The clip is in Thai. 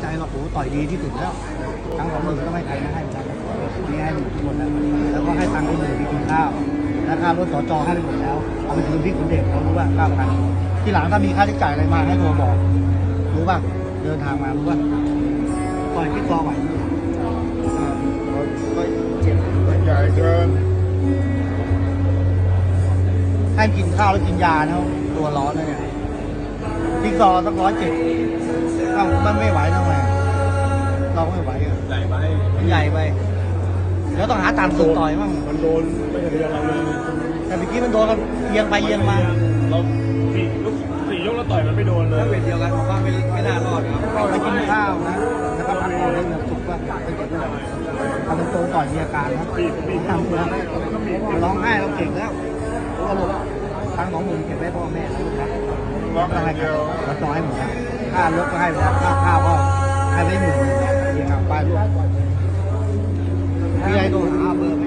ใจหรอกโอ้ต่อยดีที่สุดแล้วทั้งสองหมื่นก็ไม่ใครไม่ให้เหมือนกันนี่ให้หมดทุกคนแล้วแล้วก็ให้ตังค์ไปหมื่นที่กินข้าวแล้วค่ารถสจให้ไปหมดแล้วเอาไปคืนพี่คนเด็กเรารู้ว่าเก้าพันที่หลังถ้ามีค่าใช้จ่ายอะไรมาให้โทรบอกรู้ป่ะเดินทางมารู้ป่ะต่อยพี่กอไหวก็เจ็บใหญ่เกินให้กินข้าวแล้วกินยานะตัวร้อนนะเนี่ยพี่กอสักร้อยเจ็ด อ้าวมันไม่ไหวทำไมเราไม่ไหวอะใหญ่ไปมันใหญ่ไปแล้วต้องหาตามสุดต่อยมั่งมันโดนไม่ใช่เรื่องเราเลยแต่เมื่อกี้มันโดนกันเอียงไปเอียงมาเราสี่ยกสี่ยกแล้วต่อยมันไม่โดนเลยถ้าเป็นเดียวกันผมว่าไม่ไม่น่ารอดครับก็ไปกินข้าวนะแล้วก็พักผ่อนให้มีสุขว่าเป็นเด็กด้วยทำเป็นโตต่อยมีอาการนะปีกปีกทำเพื่อร้องไห้เราเก่งแล้วก็รู้ว่าทางของมึงเก็บไว้พ่อแม่นะลูกนะล็อกต้องให้เดียวเราต่อให้หมดนะ ค่ารถก็ให้ค่าข้าวก็ให้ไปหมื่นเดียวกลับไปลูกมีอะไรโทรหาเบอร์ไหม